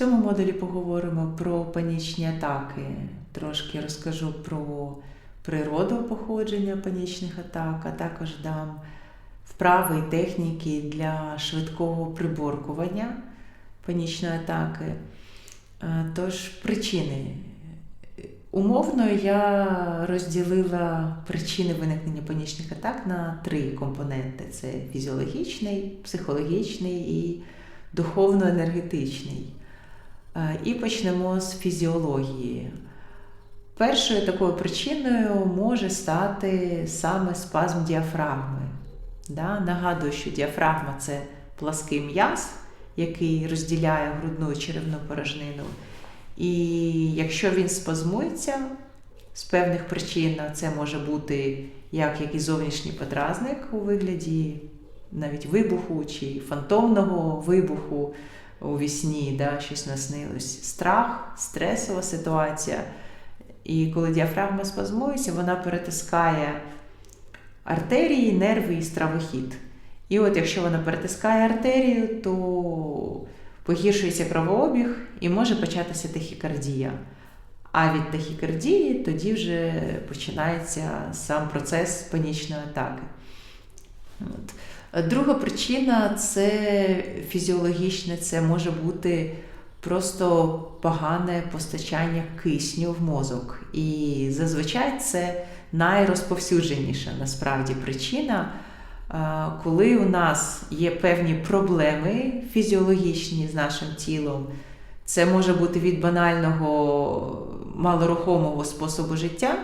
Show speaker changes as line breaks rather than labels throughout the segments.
цьому модулі поговоримо про панічні атаки. Трошки розкажу про природу походження панічних атак, а також дам вправи і техніки для швидкого приборкування панічної атаки. Е, Тож, причини. Умовно я розділила причини виникнення панічних атак на три компоненти: це фізіологічний, психологічний і духовно-енергетичний. Е, І почнемо з фізіології. Першою такою причиною може стати саме спазм діафрагми. Да? Нагадую, що діафрагма це плаский м'яз, який розділяє грудну і черевну порожнину. І якщо він спазмується з певних причин, це може бути як якийсь зовнішній подразник у вигляді навіть вибуху чи фантомного вибуху у вісні, да, щось наснилось, страх, стресова ситуація. І коли діафрагма спазмується, вона перетискає артерії, нерви і стравохід. І от якщо вона перетискає артерію, то погіршується кровообіг і може початися тахікардія. А від тахікардії тоді вже починається сам процес панічної атаки. От. Друга причина це фізіологічне, це може бути просто погане постачання кисню в мозок. І зазвичай це найрозповсюдженіша насправді причина, коли у нас є певні проблеми фізіологічні з нашим тілом. Це може бути від банального малорухомого способу життя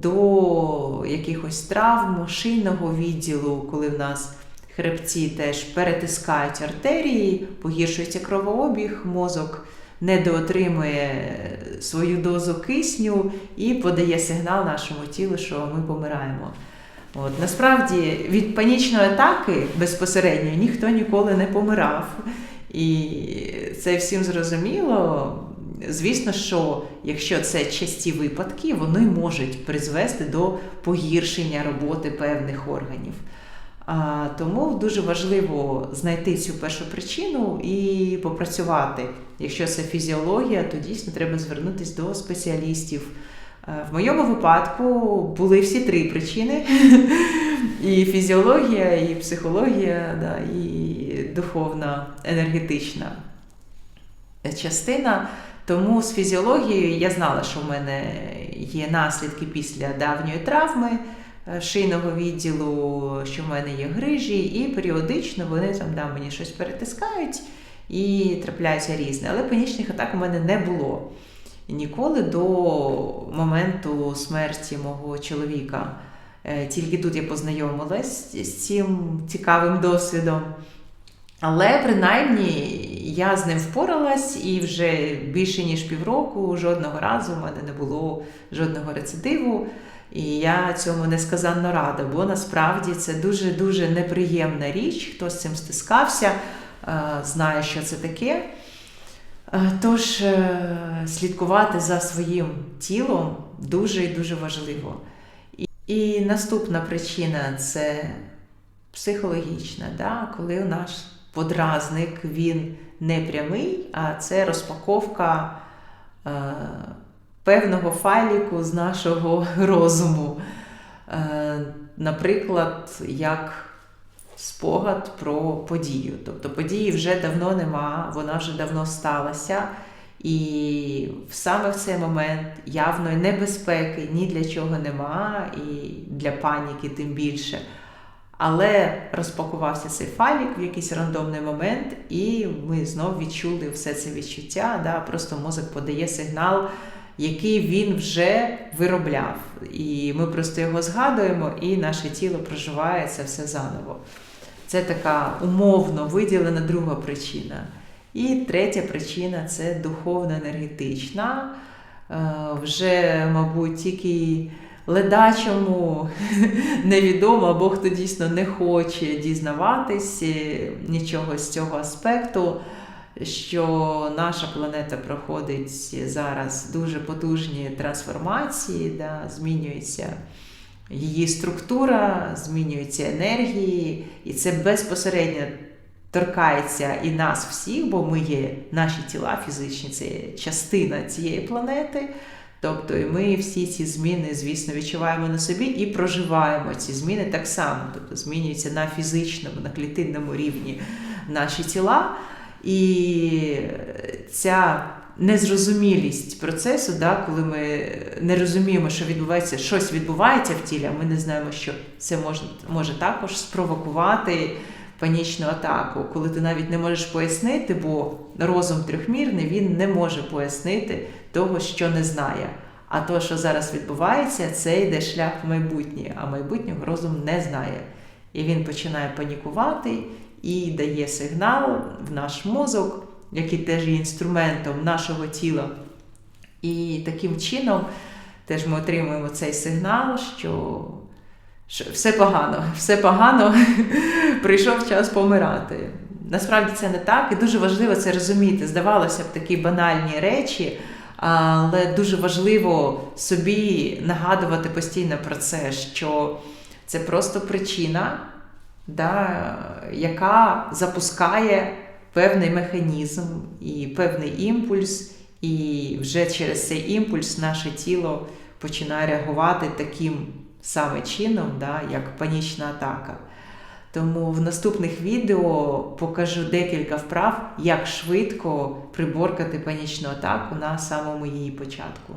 до якихось травм, шийного відділу, коли в нас хребці теж перетискають артерії, погіршується кровообіг, мозок недоотримує свою дозу кисню і подає сигнал нашому тілу, що ми помираємо. От, Насправді від панічної атаки безпосередньо ніхто ніколи не помирав. І це всім зрозуміло. Звісно, що якщо це часті випадки, вони можуть призвести до погіршення роботи певних органів. А, Тому дуже важливо знайти цю першу причину і попрацювати. Якщо це фізіологія, то дійсно треба звернутися до спеціалістів. В моєму випадку були всі три причини: і фізіологія, і психологія, да, і духовна енергетична частина. Тому з фізіологією я знала, що в мене є наслідки після давньої травми шийного відділу, що в мене є грижі, і періодично вони там да, мені щось перетискають і трапляються різне. Але панічних атак у мене не було ніколи до моменту смерті мого чоловіка. Тільки тут я познайомилась з цим цікавим досвідом. Але принаймні я з ним впоралась і вже більше ніж півроку жодного разу в мене не було жодного рецидиву. І я цьому несказанно рада, бо насправді це дуже-дуже неприємна річ. Хто з цим стискався, знає, що це таке. Тож слідкувати за своїм тілом дуже і дуже важливо. І наступна причина це психологічна, да? коли у нас подразник він не прямий, а це розпаковка е, певного файліку з нашого розуму. Е, Наприклад, як спогад про подію. Тобто події вже давно нема, вона вже давно сталася. І саме в цей момент явної небезпеки ні для чого нема, і для паніки тим більше. Але розпакувався цей файлік в якийсь рандомний момент, і ми знов відчули все це відчуття. Да? Просто мозок подає сигнал, який він вже виробляв. І ми просто його згадуємо, і наше тіло проживає це все заново. Це така умовно виділена друга причина. І третя причина це духовно-енергетична. Вже, мабуть, тільки ледачому невідомо, або хто дійсно не хоче дізнаватись нічого з цього аспекту, що наша планета проходить зараз дуже потужні трансформації, да, змінюється її структура, змінюються енергії, і це безпосередньо торкається і нас всіх, бо ми є наші тіла фізичні, це частина цієї планети. Тобто і ми всі ці зміни, звісно, відчуваємо на собі і проживаємо ці зміни так само. Тобто змінюються на фізичному, на клітинному рівні наші тіла. І ця незрозумілість процесу, да, коли ми не розуміємо, що відбувається, щось відбувається в тілі, а ми не знаємо, що це може, може також спровокувати панічну атаку, коли ти навіть не можеш пояснити, бо розум трьохмірний він не може пояснити того, що не знає. А то, що зараз відбувається, це йде шлях в майбутнє, а майбутнього розум не знає. І він починає панікувати і дає сигнал в наш мозок, який теж є інструментом нашого тіла. І таким чином теж ми отримуємо цей сигнал, що все погано, все погано, прийшов час помирати. Насправді це не так, і дуже важливо це розуміти. Здавалося б, такі банальні речі, але дуже важливо собі нагадувати постійно про це, що це просто причина, да, яка запускає певний механізм і певний імпульс, і вже через цей імпульс наше тіло починає реагувати таким саме чином, да, як панічна атака. Тому в наступних відео покажу декілька вправ, як швидко приборкати панічну атаку на самому її початку.